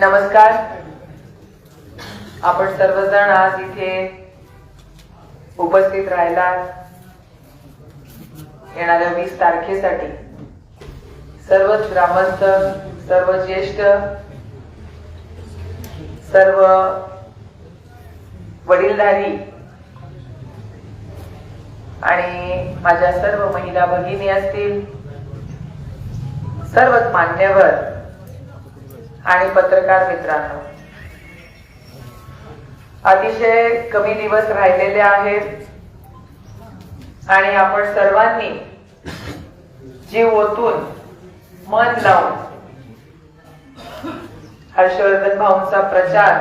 नमस्कार. आपण सर्वजण आज इथे उपस्थित राहिला येणाऱ्या वीस तारखेसाठी. सर्वच ग्रामस्थ सर्व ज्येष्ठ सर्व वडीलधारी आणि माझ्या सर्व महिला भगिनी असतील सर्वच मान्यवर आणि पत्रकार मित्रांनो. अतिशय कमी दिवस राहिलेले आहेत आणि आपण सर्वांनी जीव ओतून मन लावून हर्षवर्धन भाऊंचा प्रचार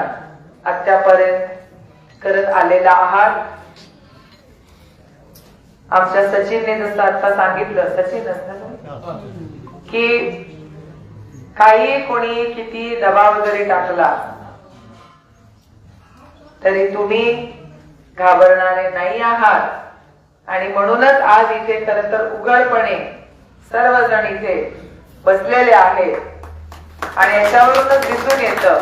आत्यापर्यंत करत आलेला आहात. आमच्या सचिनने जसं आता सांगितलं सचिन की काही कोणी किती दबाव जरी टाकला तरी तुम्ही घाबरणारे नाही आहात. आणि म्हणूनच आज इथे खर तर उघडपणे सर्वजण इथे बसलेले आहेत. आणि याच्यावरूनच दिसून येतं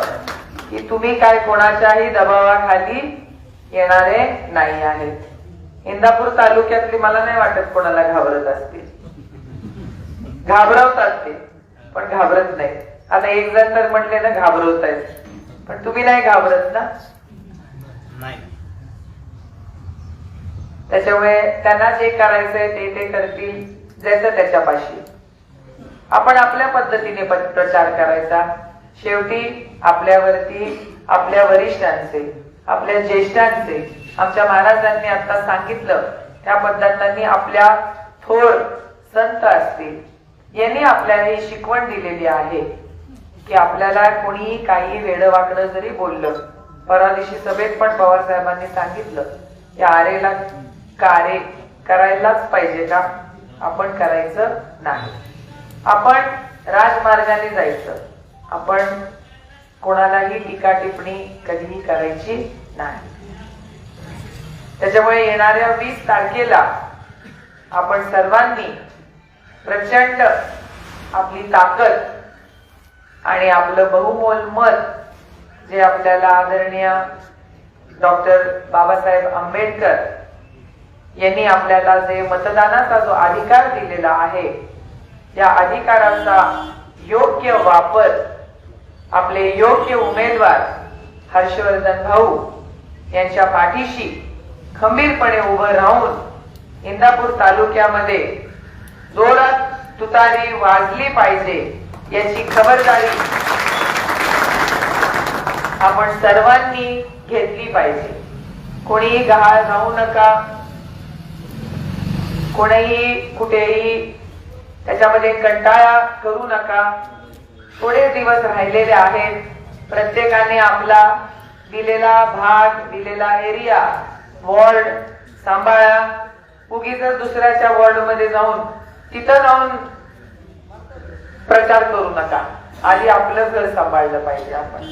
की तुम्ही काय कोणाच्याही दबावाखाली येणारे नाही आहेत. इंदापूर तालुक्यातली मला नाही वाटत कोणाला घाबरत असतील. घाबरवतात ते. पण घाबरत नाही. आता एक जण तर म्हटले ना घाबरवत आहेत पण तुम्ही नाही घाबरत ना? नाही. त्याच्यामुळे त्यांना जे करायचंय ते ते करतील ज्याचं त्याच्यापाशी. आपण आपल्या पद्धतीने प्रचार करायचा. शेवटी आपल्यावरती आपल्या वरिष्ठांचे आपल्या ज्येष्ठांचे आमच्या महाराजांनी आता सांगितलं त्या पद्धतीने आपल्या थोर संत असतील यांनी आपल्याला ही शिकवण दिलेली आहे की आपल्याला कोणी काही वेडवाकडं जरी बोललं परवा दिवशी सभेत पण पवार साहेबांनी सांगितलं की आरेला कारे करायलाच पाहिजे का आपण करायचं नाही. आपण राजमार्गाने जायचं. आपण कोणालाही टीका टिप्पणी कधीही करायची नाही. त्याच्यामुळे येणाऱ्या वीस तारखेला आपण सर्वांनी प्रचंड आपली ताकद आणि आपलं बहुमोल मत जे आपल्याला आदरणीय डॉक्टर बाबासाहेब आंबेडकर यांनी आपल्याला जे मतदानाचा जो अधिकार दिलेला आहे या अधिकाराचा योग्य वापर आपले योग्य उमेदवार हर्षवर्धन भाऊ यांच्या पाठीशी खंबीरपणे उभं राहून इंदापूर तालुक्यामध्ये जोरात तुतारी वाजली पाहिजे याची खबरदारी आपण सर्वांनी घेतली पाहिजे. कोणीही गहाळ राहू नका. कोणीही कुठेही त्याच्यामध्ये कंटाळा करू नका. थोडे दिवस राहिलेले आहेत. प्रत्येकाने आपला दिलेला भाग दिलेला एरिया वॉर्ड सांभाळा. उगीच दुसऱ्याच्या वॉर्डमध्ये जाऊन तिथं जाऊन प्रचार करू नका. आधी आपलं घर सांभाळलं पाहिजे आपण.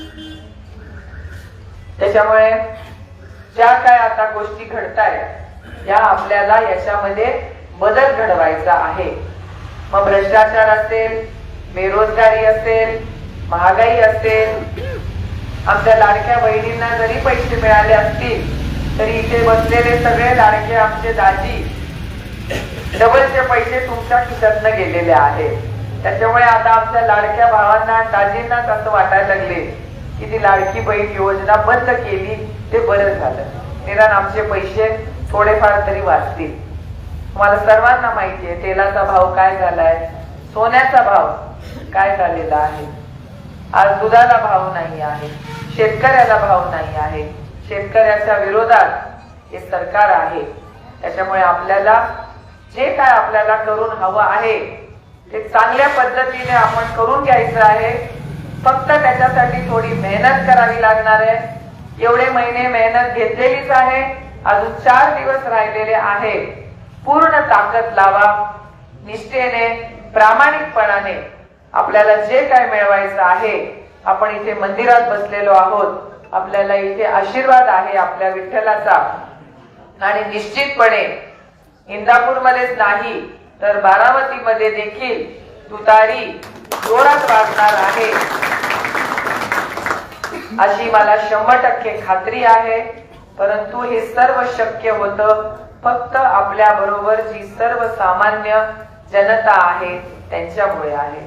त्याच्यामुळे ज्या काय आता गोष्टी घडतायत या आपल्याला याच्यामध्ये बदल घडवायचा आहे. मग भ्रष्टाचार असेल बेरोजगारी असेल महागाई असेल आमच्या लाडक्या बहिणींना जरी पैसे मिळाले असतील तरी इथे बसलेले सगळे लाडके आमचे दाजी डबलचे पैसे तुमच्या खिशातनं गेलेले आहेत. त्याच्यामुळे आता आमच्या लाडक्या भावांना दाजींनाच असं वाटायला लागले की ती लाडकी बहीण योजना बंद केली ते बरं झालं. निदान आमचे पैसे थोडेफार तरी वाचतील. तुम्हाला सर्वांना माहिती आहे तेलाचा भाव काय झालाय सोन्याचा भाव काय झालेला आहे. आज दुधाला भाव नाही आहे शेतकऱ्याला भाव नाही आहे. शेतकऱ्याच्या विरोधात हे सरकार आहे. त्याच्यामुळे आपल्याला जे काय आपल्याला करून हवं आहे ते चांगल्या पद्धतीने आपण करून घ्यायचं आहे. फक्त त्याच्यासाठी थोडी मेहनत करावी लागणार आहे. एवढे महिने मेहनत घेतलेलीच आहे. अजून चार दिवस राहिलेले आहे. पूर्ण ताकद लावा. निष्ठेने प्रामाणिकपणाने आपल्याला जे काय मिळवायचं आहे आपण इथे मंदिरात बसलेलो आहोत. आपल्याला इथे आशीर्वाद आहे आपल्या विठ्ठलाचा. आणि निश्चितपणे इंदापूरमध्येच नाही तर बारामतीमध्ये देखील तुतारी जोरात वाजणार आहे. अशी मला शंभर टक्के खात्री आहे परंतु हे सर्व शक्य होतं फक्त आपल्या बरोबर जी सर्वसामान्य जनता आहे त्यांच्यामुळे आहे.